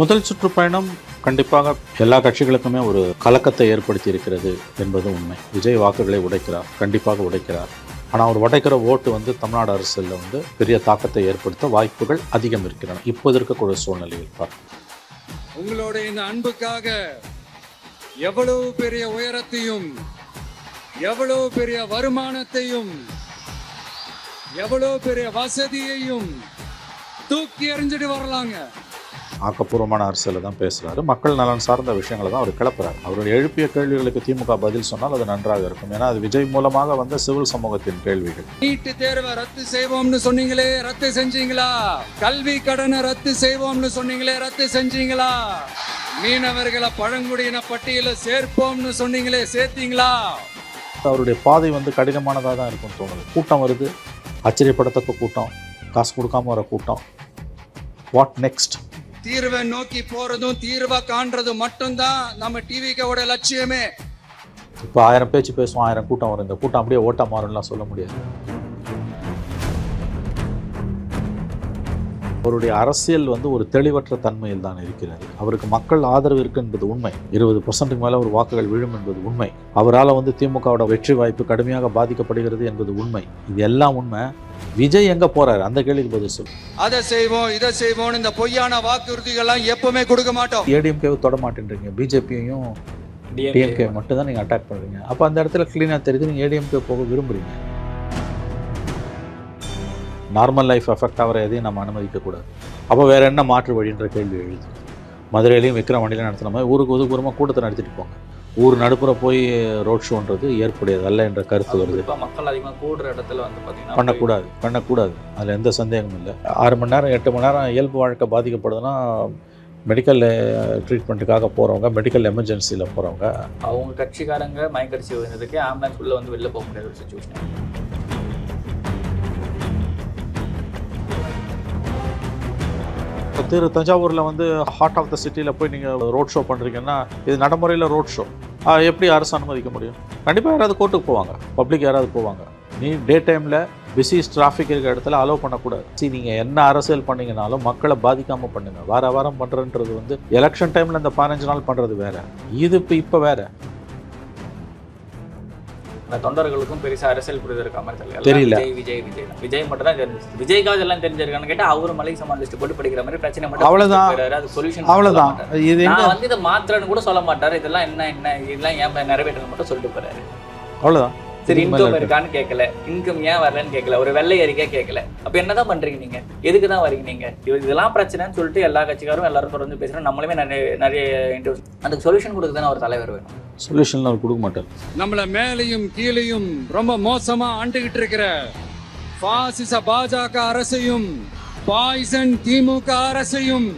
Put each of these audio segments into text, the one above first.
முதல் சுற்றுப்பயணம் கண்டிப்பாக எல்லா கட்சிகளுக்குமே ஒரு கலக்கத்தை ஏற்படுத்தி இருக்கிறது என்பது உண்மை. விஜய் வாக்குகளை உடைக்கிறார் கண்டிப்பாக உடைக்கிறார். ஆனால் அவர் உடைக்கிற ஓட்டு வந்து தமிழ்நாடு அரசியலில் வந்து பெரிய தாக்கத்தை ஏற்படுத்த வாய்ப்புகள் அதிகம் இருக்கின்றன இப்போது இருக்கக்கூடிய சூழ்நிலையில் உங்களுடைய இந்த அன்புக்காக எவ்வளவு பெரிய உயரத்தையும் எவ்வளவு பெரிய வருமானத்தையும் எவ்வளவு பெரிய வசதியையும் தூக்கி எறிஞ்சிட்டு வரலாங்க. ஆக்கப்பூர்வமான அரசியலை தான் பேசுகிறாரு மக்கள் நலன் சார்ந்த விஷயங்களை தான் அவர் கிளப்புறாரு. அவர் எழுப்பிய கேள்விகளுக்கு திமுக பதில் சொன்னால் அது நன்றாக இருக்கும். ஏன்னா அது விஜய் மூலமாக வந்த சிவில் சமூகத்தின் கேள்விகள். நீட்டு தேர்வை ரத்து செய்வோம்னு சொன்னீங்களே ரத்து செஞ்சீங்களா? கல்வி கடனை ரத்து செய்வோம்னு சொன்னீங்களே ரத்து செஞ்சீங்களா? மீனவர்களை பழங்குடியின பட்டியல சேர்ப்போம்னு சொன்னீங்களே சேர்த்தீங்களா? அவருடைய பாதை வந்து கடினமானதாக தான் இருக்கும் தோணுது. கூட்டம் வருது. ஆச்சரியப்படத்தக்க கூட்டம். காசு கொடுக்காம வர கூட்டம். வாட் நெக்ஸ்ட் தீர்வை நோக்கி போறதும் தீர்வை காண்றதும் மட்டும்தான் நம்ம டிவிக்கோட லட்சியமே. இப்போ ஆயிரம் பேச்சு பேசுவோம் ஆயிரம் கூட்டம் வரும். இந்த கூட்டம் அப்படியே ஓட்டம் மாறும்லாம் சொல்ல முடியாது. அவருடைய அரசியல் வந்து ஒரு தெளிவற்ற தன்மையில் தான் இருக்கிறது. அவருக்கு மக்கள் ஆதரவு இருக்கு என்பது உண்மை. இருபது பர்சன்ட்டுக்கு மேலே ஒரு வாக்குகள் விழும் என்பது உண்மை. அவரால் வந்து திமுகவோட வெற்றி வாய்ப்பு கடுமையாக பாதிக்கப்படுகிறது என்பது உண்மை. இது எல்லாம் உண்மை. விஜய் எங்கே போறாரு? அந்த கேள்விக்கு பதில் சொல் அதை செய்வோம் இதை செய்வோம் இந்த பொய்யான வாக்குறுதிகள்லாம் எப்பவுமே கொடுக்க மாட்டோம். ஏடிஎம்கேவை தொட மாட்டேன்றீங்க. பிஜேபியையும் டிஎம்கே மட்டும் தான் நீங்கள் அட்டாக் பண்ணுறீங்க அப்போ அந்த இடத்துல க்ளீனாக தெரியுது. நீங்கள் ஏடிஎம்கே போக விரும்புகிறீங்க நார்மல் லைஃப் எஃபெக்ட் ஆகிற எதையும் நம்ம அனுமதிக்கக்கூடாது. அப்போ வேற என்ன மாற்று வழின்ற கேள்வி எழுது. மதுரையிலையும் விக்ரம் வண்டியில் நடத்தின மாதிரி ஊருக்கு ஒதுக்குறமாக கூட்டத்தை நடத்திட்டு போங்க. ஊர் நடுப்புற போய் ரோட் ஷோன்றது ஏற்புடையது அல்ல என்ற கருத்து வருது. குறிப்பா மக்கள் அதிகமா கூடுற இடத்துல வந்து பாத்தீங்கன்னா பண்ணக்கூடாது பண்ணக்கூடாது. அதில் எந்த சந்தேகமும் இல்லை. ஆறு மணி நேரம் எட்டு மணி நேரம் இயல்பு வாழ்க்கை பாதிக்கப்படுதுன்னா மெடிக்கல் ட்ரீட்மெண்ட்டுக்காக போகிறவங்க மெடிக்கல் எமர்ஜென்சியில் போகிறவங்க அவங்க கட்சிக்காரங்க மயக்கடிச்சு விழுந்ததுக்கு ஆம்புலன்ஸ் உள்ள வந்து வெளில போக முடியாத ஒரு சுச்சுவேஷன் திரு தஞ்சாவூரில் வந்து ஹார்ட் ஆஃப் த சிட்டியில் போய் நீங்கள் ரோட் ஷோ பண்ணுறீங்கன்னா இது நடைமுறையில் ரோட் ஷோ எப்படி அரசு அனுமதிக்க முடியும்? கண்டிப்பாக யாராவது கோர்ட்டுக்கு போவாங்க. பப்ளிக் யாராவது போவாங்க. நீ டே டைமில் பிஸி டிராஃபிக் இருக்கிற இடத்துல அலோவ் பண்ணக்கூடாது. சரி நீங்கள் என்ன அரசியல் பண்ணீங்கனாலும் மக்களை பாதிக்காமல் பண்ணுங்கள் வார வாரம் பண்ணுறன்றது வந்து எலெக்ஷன் டைமில் இந்த பதினஞ்சு நாள் பண்ணுறது வேறு. இது இப்போ இப்போ வேறு. தொண்டர்களுக்கும் பெருசா அரசியல் புரிதல் இருக்க மாதிரி தெரியல. விஜய் விஜய் விஜய் தான். விஜய் மட்டும் தான் தெரிஞ்சு விஜய்க்காக எல்லாம் தெரிஞ்சிருக்கான்னு கேட்டா அவரு மலை சமான் லிஸ்ட் போட்டு படிக்கிற மாதிரி பிரச்சனை மட்டும் அவ்வளவுதான். போயிடுறாரு. அது சொல்யூஷன் அவ்வளோதான் இது நான் வந்து இதை மாத்திரன்னு கூட சொல்ல மாட்டாரு இதெல்லாம் என்ன என்ன இதெல்லாம் ஏன் நிறைவேற்றணும் மட்டும் சொல்லிட்டு போறாரு அவ்வளோதான் சரி இன்கம் இருக்கான்னு கேட்கல இன்கம் ஏன் வரலன்னு கேட்கல ஒரு வெள்ளை அறிக்கை கேட்கல அப்ப என்னதான் பண்றீங்க நீங்க? எதுக்கு தான் வரீங்க நீங்க? இது- இதெல்லாம் பிரச்சனைன்னு சொல்லிட்டு எல்லா கட்சிக்காரும் எல்லாரும் தொடர்ந்து பேசுறோம். நம்மளுமே நிறைய நிறைய interviews- அதுக்கு சொல்யூஷன் கொடுக்க தானே ஒரு தலைவர் வேணும். சொல்யூஷன் அவர் கொடுக்க மாட்டார். நம்மள மேலையும் கீழையும் ரொம்ப மோசமா ஆண்டுகிட்டு இருக்கிற பாசிச பாஜக அரசையும் பாய்சன் திமுக அரசையும்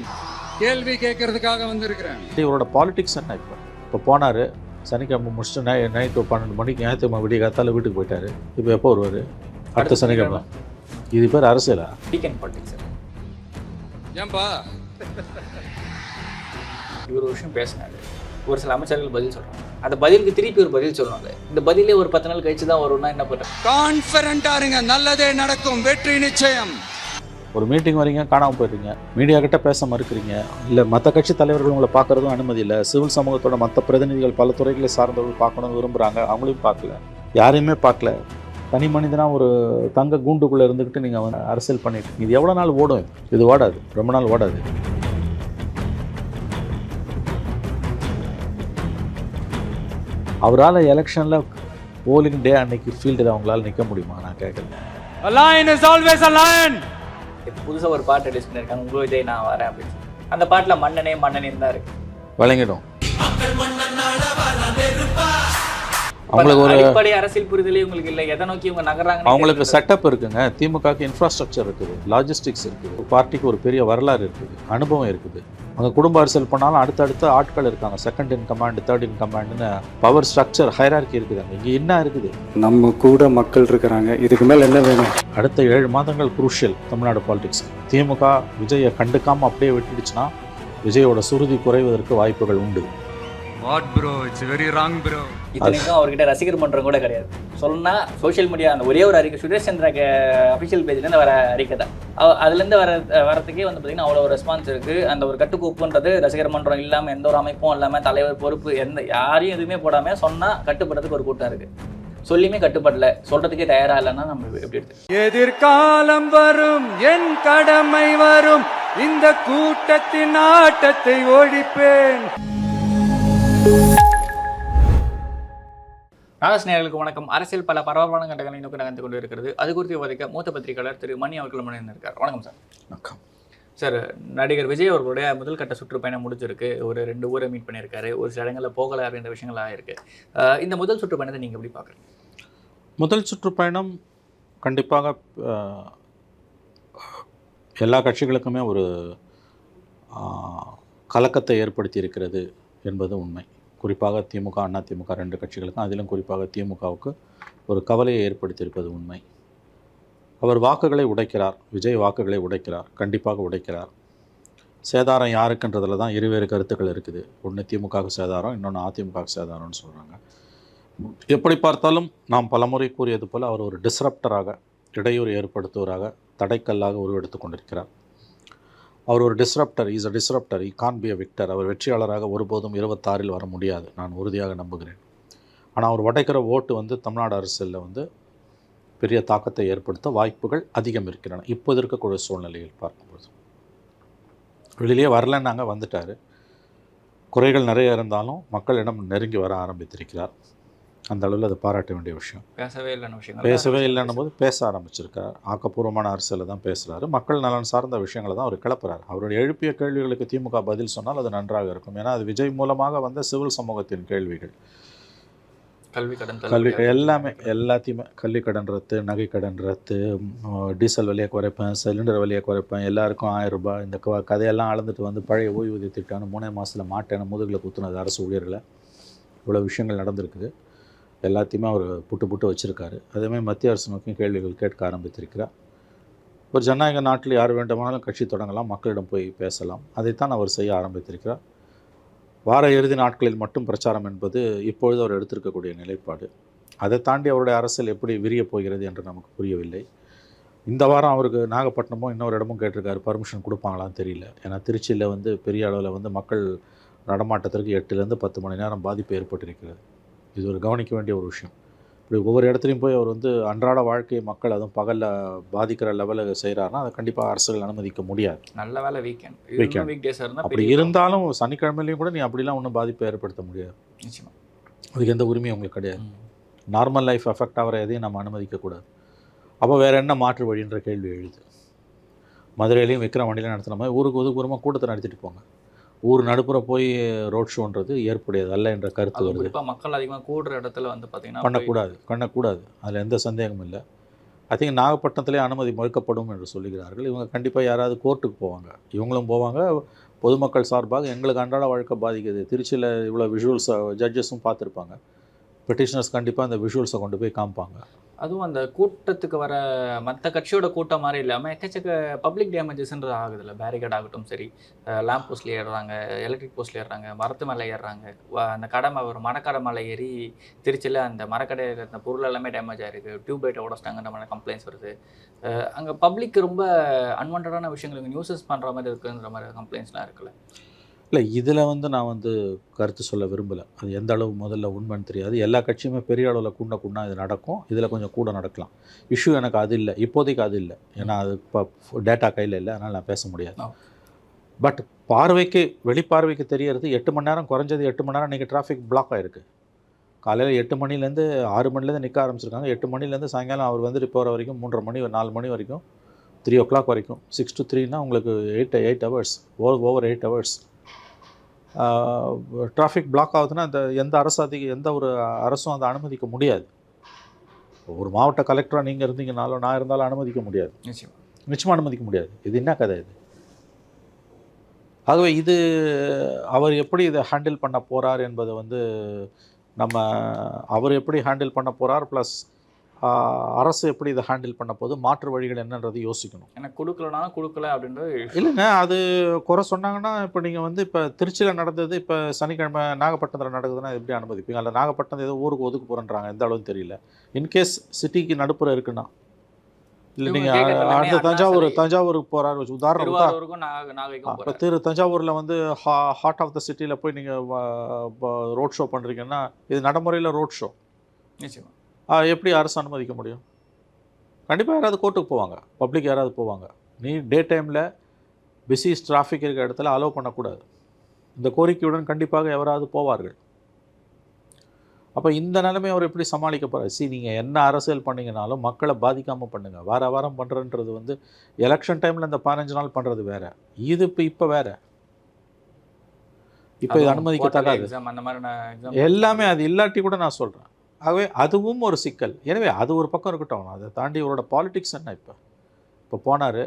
கேள்வி கேட்கறதுக்காக வந்திருக்கிறேன். இவரோட பாலிடிக்ஸ் என்ன இப்போ? இப்போ போனார் சனிக்கிழமை முடிச்சுட்டு நை நைட்டு பன்னெண்டு மணிக்கு ஞாயிற்றுக்கிழமை விடிய காத்தால வீட்டுக்கு போயிட்டாரு. இப்போ எப்போ வருவார்? அடுத்த சனிக்கிழமை. இது பேர் அரசியலா? வீக்கெண்ட் பாலிடிக்ஸ் ஏன்பா? இவர் ஒரு விஷயம் பேசினாரு. ஒரு சில அமைச்சர்கள் பதில் சொல்றாங்க. அந்த பதிலுக்கு திருப்பி ஒரு பதில் சொல்லணும் இந்த பதிலே ஒரு பத்து நாள் கழிச்சு தான் வரும்னா என்ன பண்றது? கான்பிடண்டா இருங்க. நல்லதே நடக்கும். வெற்றி நிச்சயம். ஒரு மீட்டிங் வரீங்க காணாமல் போயிடுறீங்க. மீடியா கிட்ட பேச மறுக்கிறீங்க. இல்லை மற்ற கட்சி தலைவர்கள் உங்களை பார்க்கறதும் அனுமதி இல்லை. சிவில் சமூகத்தோட மற்ற பிரதிநிதிகள் பல துறைகளை சார்ந்தவர்கள் பார்க்கணும்னு விரும்புகிறாங்க அவங்களையும் பார்க்கல. யாரையுமே பார்க்கல. தனி மனிதனாக ஒரு தங்க கூண்டுக்குள்ளே இருந்துக்கிட்டு நீங்கள் வந்து அரசியல் பண்ணிட்டு இது எவ்வளோ நாள் ஓடும்? இது? இது ஓடாது. ரொம்ப நாள் ஓடாது. அவரால் எலெக்ஷனில் போலிங் டே அன்னைக்கு ஃபீல்டில் அவங்களால நிற்க முடியுமா? நான் கேட்குறேன் A lion is always a lion. இப்ப புதுசா ஒரு பாட்டு ரிலீஸ் பண்ணியிருக்காங்க. உங்க விஜய் நான் வரேன் அப்படின்னு அந்த பாட்டுல மன்னனே மன்னனே தான் இருக்கு. வழங்கிடும். அவங்களுக்கு ஒரு அடிப்படை அரசியல் புரிதலே உங்களுக்கு இல்ல. எதை நோக்கி இவங்க நகர்றாங்க அவங்களுக்கு செட்டப் இருக்குங்க. திமுகக்கு இன்ஃப்ராஸ்ட்ரக்சர் இருக்குது லாஜிஸ்டிக்ஸ் இருக்குது பார்ட்டிக்கு ஒரு பெரிய வரலாறு இருக்குது அனுபவம் இருக்குது. அங்கே குடும்ப அரசியல் பண்ணாலும் அடுத்தடுத்த ஆட்கள் இருக்காங்க. Second in command third in கமாண்டுன்னு power structure hierarchy இருக்குதாங்க இங்கே என்ன இருக்குது? நம்ம கூட மக்கள் இருக்கிறாங்க. இதுக்கு மேல என்ன வேணும்? அடுத்த ஏழு மாதங்கள் குரூஷியல் தமிழ்நாடு பாலிடிக்ஸ் திமுக விஜயை கண்டுக்காம அப்படியே விட்டுடுச்சுன்னா விஜயோட சுருதி குறைவதற்கு வாய்ப்புகள் உண்டு. What bro? It's very wrong bro. இத்தனைக்கும் அவர்கிட்ட ரசிகர் மன்றம் கூட கிடையாது. சொன்னா சோஷியல் மீடியா அந்த ஒரே ஒரு அறிக்கை சுரேஷ் சந்திரா அஃபிஷியல் பேஜ்லேருந்து வர அறிக்கை தான். அதுலேருந்து வர வரத்துக்கே வந்து பார்த்தீங்கன்னா அவ்வளோ ஒரு ரெஸ்பான்ஸ் இருக்குது அந்த ஒரு கட்டுக்கோப்புன்றது ரசிகர் மன்றம் இல்லாமல் எந்த ஒரு அமைப்பும் இல்லாமல் தலைவர் பொறுப்பு எந்த யாரையும் எதுவுமே போடாமல் சொன்னால் கட்டுப்படுறதுக்கு ஒரு கூட்டம் இருக்குது சொல்லியுமே கட்டுப்படல. சொல்கிறதுக்கே தயாராக இல்லைன்னா நம்ம எப்படி எடுத்து எதிர்காலம் வரும் என் கடமை வரும். இந்த கூட்டத்தின் ஆட்டத்தை ஒழிப்பேன் நாகஸ்நேயர்களுக்கு வணக்கம். அரசியல் பல பரபரப்பான கட்டங்களை நோக்கி நகர்ந்து கொண்டு இருக்கிறது அது குறித்து விவாதிக்க மூத்த பத்திரிகையாளர் திரு மணி அவர்கள் இருக்கார். வணக்கம் சார். வணக்கம். சார் நடிகர் விஜய் அவர்களுடைய முதல் கட்ட சுற்றுப்பயணம் முடிஞ்சிருக்கு. ஒரு ரெண்டு ஊரை மீட் பண்ணியிருக்காரு. ஒரு சில இடங்களில் போகலை அப்படின்ற விஷயங்கள் ஆயிருக்கு. அஹ் இந்த முதல் சுற்றுப்பயணத்தை நீங்கள் எப்படி பார்க்குறீங்க? முதல் சுற்றுப்பயணம் கண்டிப்பாக எல்லா கட்சிகளுக்குமே ஒரு கலக்கத்தை ஏற்படுத்தி இருக்கிறது என்பது உண்மை. குறிப்பாக திமுக அண்ணா திமுக ரெண்டு கட்சிகளுக்கும் அதிலும் குறிப்பாக திமுகவுக்கு ஒரு கவலையை ஏற்படுத்தியிருப்பது உண்மை. அவர் வாக்குகளை உடைக்கிறார் விஜய் வாக்குகளை உடைக்கிறார் கண்டிப்பாக உடைக்கிறார். சேதாரம் யாருக்குன்றதுல தான் இருவேறு கருத்துக்கள் இருக்குது. ஒன்று திமுகவுக்கு சேதாரம் இன்னொன்று அதிமுகவுக்கு சேதாரம்னு சொல்கிறாங்க எப்படி பார்த்தாலும் நாம் பலமுறை கூறியது போல் அவர் ஒரு டிஸ்ரப்டராக இடையூறு ஏற்படுத்துவராக தடைக்கல்லாக உருவெடுத்து கொண்டிருக்கிறார். அவர் ஒரு disruptor is a disruptor E Khan be a victor அவர் வெற்றியாளராக ஒருபோதும் இருபத்தாறில் வர முடியாது. நான் உறுதியாக நம்புகிறேன். ஆனால் அவர் உடைக்கிற ஓட்டு வந்து தமிழ்நாடு அரசியலில் வந்து பெரிய தாக்கத்தை ஏற்படுத்த வாய்ப்புகள் அதிகம் இருக்கின்றன. இப்போது இருக்கக்கூடிய சூழ்நிலையில் பார்க்கும்போது. வெளியிலே வரலன்னாங்க வந்துட்டார். குறைகள் நிறைய இருந்தாலும் மக்களிடம் நெருங்கி வர ஆரம்பித்திருக்கிறார். அந்த அளவில் அது பாராட்ட வேண்டிய விஷயம். பேசவே இல்லைன்னு விஷயங்கள். பேசவே இல்லைன்னும் போது பேச ஆரம்பிச்சிருக்கார். ஆக்கப்பூர்வமான அரசியலில் தான் பேசுகிறாரு மக்கள் நலன் சார்ந்த விஷயங்களை தான் அவர் கிளப்புறாரு. அவருடைய எழுப்பிய கேள்விகளுக்கு திமுக பதில் சொன்னால் அது நன்றாக இருக்கும். ஏன்னா அது விஜய் மூலமாக வந்த சிவில் சமூகத்தின் கேள்விகள். கல்வி கடன் கல்வி எல்லாமே எல்லாத்தையுமே கல்வி கடன் ரத்து நகை கடன் ரத்து டீசல் விலையை குறைப்பேன் சிலிண்டர் விலையை குறைப்பேன் எல்லாருக்கும் ஆயிரம் ரூபாய் இந்த கதையெல்லாம் அளந்துட்டு வந்து பழைய ஓய்வூதிய திட்டம்னு மூணே மாதத்தில் மாட்டேன்னு முதுகில் குத்துனது அரசு ஊழியர்களை இவ்வளோ விஷயங்கள் நடந்திருக்குது. எல்லாத்தையுமே அவர் புட்டு புட்டு வச்சுருக்காரு. அதேமாதிரி மத்திய அரசு நோக்கியும் கேள்விகள் கேட்க ஆரம்பித்திருக்கிறார். ஒரு ஜனநாயக நாட்டில் யார் வேண்டுமானாலும் கட்சி தொடங்கலாம் மக்களிடம் போய் பேசலாம். அதைத்தான் அவர் செய்ய ஆரம்பித்திருக்கிறார். வார இறுதி நாட்களில் மட்டும் பிரச்சாரம் என்பது இப்பொழுது அவர் எடுத்திருக்கக்கூடிய நிலைப்பாடு. அதை தாண்டி அவருடைய அரசியல் எப்படி விரிய போகிறது என்று நமக்கு புரியவில்லை. இந்த வாரம் அவருக்கு நாகப்பட்டினமும் இன்னொரு இடமும் கேட்டிருக்காரு பர்மிஷன் கொடுப்பாங்களான்னு தெரியல. ஏன்னா திருச்சியில் வந்து பெரிய அளவில் வந்து மக்கள் நடமாட்டத்திற்கு எட்டுலேருந்து பத்து மணி நேரம் பாதிப்பு ஏற்பட்டிருக்கிறது. இது ஒரு கவனிக்க வேண்டிய ஒரு விஷயம். இப்படி ஒவ்வொரு இடத்துலையும் போய் அவர் வந்து அன்றாட வாழ்க்கையை மக்கள் அதுவும் பகலில் பாதிக்கிற லெவலில் செய்கிறாருன்னா அதை கண்டிப்பாக அரசுகள் அனுமதிக்க முடியாது. நல்ல வேலை வீக்கெண்ட் Weekend. வீக் டேஸ் இருந்தால் அப்படி இருந்தாலும் சனிக்கிழமையிலையும் கூட நீ அப்படிலாம் ஒன்றும் பாதிப்பை ஏற்படுத்த முடியாது. நிச்சயமா. அதுக்கு எந்த உரிமையும் உங்களுக்கு கிடையாது. நார்மல் லைஃப் அஃபெக்ட் ஆகிற எதையும் நம்ம அனுமதிக்கக்கூடாது அப்போ வேறு என்ன மாற்று வழின்ற கேள்வி எழுது. மதுரையிலையும் விக்ரம் வண்டியில் நடத்தின மாதிரி ஊருக்கு ஒதுக்குறமாக கூட்டத்தை நடத்திட்டு போங்க. ஊர் நடுப்புற போய் ரோட் ஷோன்றது ஏற்புடையது அல்ல என்ற கருத்து வருது. குறிப்பாக மக்கள் அதிகமாக கூடுற இடத்துல வந்து பார்த்தீங்கன்னா பண்ணக்கூடாது பண்ணக்கூடாது. அதில் எந்த சந்தேகமும் இல்லை. ஐ திங்க் நாகப்பட்டினத்திலே அனுமதி மறுக்கப்படும் என்று சொல்லுகிறார்கள். இவங்க கண்டிப்பாக யாராவது கோர்ட்டுக்கு போவாங்க. இவங்களும் போவாங்க. பொதுமக்கள் சார்பாக எங்களுக்கு அன்றாட வாழ்க்கை பாதிக்குது. திருச்சியில் இவ்வளோ விஷுவல்ஸை ஜட்ஜஸும் பார்த்துருப்பாங்க. பெட்டிஷனர்ஸ் கண்டிப்பாக அந்த விஷுவல்ஸை கொண்டு போய் காமிப்பாங்க. அதுவும் அந்த கூட்டத்துக்கு வர மற்ற கட்சியோட கூட்டம் மாதிரி இல்லாமல் எக்கச்சக்க பப்ளிக் டேமேஜஸ்ன்றது ஆகுதுல்ல. பேரிகேட் ஆகட்டும் சரி. லேம்ப் போஸ்ட்ல ஏறுறாங்க எலக்ட்ரிக் போஸ்ட்ல ஏறுறாங்க மரத்து மேலே ஏறுறாங்க. அந்த கடை ஒரு மரக்கடை மேலே ஏறி திருச்சியில் அந்த மரக்கடையில் இருந்த பொருள் எல்லாமே டேமேஜ் ஆயிருக்கு. டியூப் லைட்டை உடச்சிட்டாங்கன்ற மாதிரி கம்ப்ளைண்ட்ஸ் வருது. அங்கே பப்ளிக் ரொம்ப அன்வான்டான விஷயங்கள் நியூஸஸ் பண்ணுற மாதிரி இருக்குன்ற மாதிரி கம்ப்ளைண்ட்ஸ்லாம் இருக்குல்ல. இல்லை இதில் வந்து நான் வந்து கருத்து சொல்ல விரும்பலை. அது எந்த அளவு முதல்ல உண்மைன்னு தெரியாது. எல்லா கட்சியுமே பெரிய அளவில் கூண்ட கூண்டா இது நடக்கும். இதில் கொஞ்சம் கூட நடக்கலாம். இஷ்யூ எனக்கு அது இல்லை. இப்போதைக்கு அது இல்லை. ஏன்னா அது இப்போ டேட்டா கையில் இல்லை. அதனால் நான் பேச முடியாது. பட் பார்வைக்கு வெளிப்பார்வைக்கு தெரியறது எட்டு மணி நேரம் குறைஞ்சது எட்டு மணி நேரம் இன்றைக்கி டிராஃபிக் பிளாக் ஆகிருக்கு காலையில் எட்டு மணிலேருந்து ஆறு மணிலேருந்து நிற்க ஆரம்பிச்சிருக்காங்க. எட்டு மணிலேருந்து சாயங்காலம் அவர் வந்துட்டு போகிற வரைக்கும் மூன்றரை மணி நாலு மணி வரைக்கும் த்ரீ ஓ கிளாக் வரைக்கும் சிக்ஸ் டு த்ரீனா உங்களுக்கு eight eight hours over over eight hours traffic block ஆகுதுன்னா அந்த எந்த அரசு அதிக எந்த ஒரு அரசும் அதை அனுமதிக்க முடியாது. ஒரு மாவட்ட கலெக்டராக நீங்கள் இருந்தீங்கனாலும் நான் இருந்தாலும் அனுமதிக்க முடியாது. நிச்சயமா. நிச்சயமாக அனுமதிக்க முடியாது. இது என்ன கதை இது? ஆகவே இது அவர் எப்படி இதை ஹேண்டில் பண்ண போகிறார் என்பதை வந்து நம்ம அவர் எப்படி ஹேண்டில் பண்ண போகிறார் ப்ளஸ் அரசு எப்படி இதை ஹேண்டில் பண்ண போது மாற்று வழிகள் என்னன்றது யோசிக்கணும். எனக்கு கொடுக்கலனாலும் கொடுக்கல அப்படின்றது இல்லைங்க அது குறை சொன்னாங்கன்னா இப்போ நீங்கள் வந்து இப்போ திருச்சியில் நடந்தது இப்போ சனிக்கிழமை நாகப்பட்டினத்தில் நடக்குதுன்னா எப்படி அனுமதிப்பீங்க? அல்ல நாகப்பட்டினம் ஏதோ ஊருக்கு ஒதுக்கு போகிறேன்றாங்க எந்த அளவுன்னு தெரியல? இன்கேஸ் சிட்டிக்கு நடுப்புற இருக்குன்னா. இல்லை நீங்கள் அடுத்த தஞ்சாவூர். தஞ்சாவூருக்கு போகிறாரு உதாரணம் உதா- திருவாரூருக்கும் நாக நாகைக்கும் இப்போ திரு தஞ்சாவூரில் வந்து ஹா ஹார்ட் ஆஃப் த சிட்டியில் போய் நீங்கள் ரோட் ஷோ பண்ணுறீங்கன்னா இது நடைமுறையில் ரோட் ஷோ நிச்சயமா. எப்படி அரசு அனுமதிக்க முடியும்? கண்டிப்பாக யாராவது கோர்ட்டுக்கு போவாங்க. பப்ளிக் யாராவது போவாங்க. நீ டே டைமில் பிஸி டிராஃபிக் இருக்கிற இடத்துல அலோவ் பண்ணக்கூடாது. இந்த கோரிக்கையுடன் கண்டிப்பாக எவராவது போவார்கள். அப்போ இந்த நிலைமை அவர் எப்படி சமாளிக்க போகிறார் சி நீங்கள் என்ன அரசியல் பண்ணீங்கனாலும் மக்களை பாதிக்காமல் பண்ணுங்கள் வார வாரம் பண்ணுறன்றது வந்து எலெக்ஷன் டைமில் இந்த பதினஞ்சு நாள் பண்ணுறது வேற. இது இப்போ இப்போ வேற. இப்போ இது அனுமதிக்கத்தக்காது எல்லாமே அது இல்லாட்டி கூட நான் சொல்கிறேன் ஆகவே அதுவும் ஒரு சிக்கல். எனவே அது ஒரு பக்கம் இருக்கட்டும். அதை தாண்டி இவரோட பாலிடிக்ஸ் என்ன இப்போ? இப்போ போனார்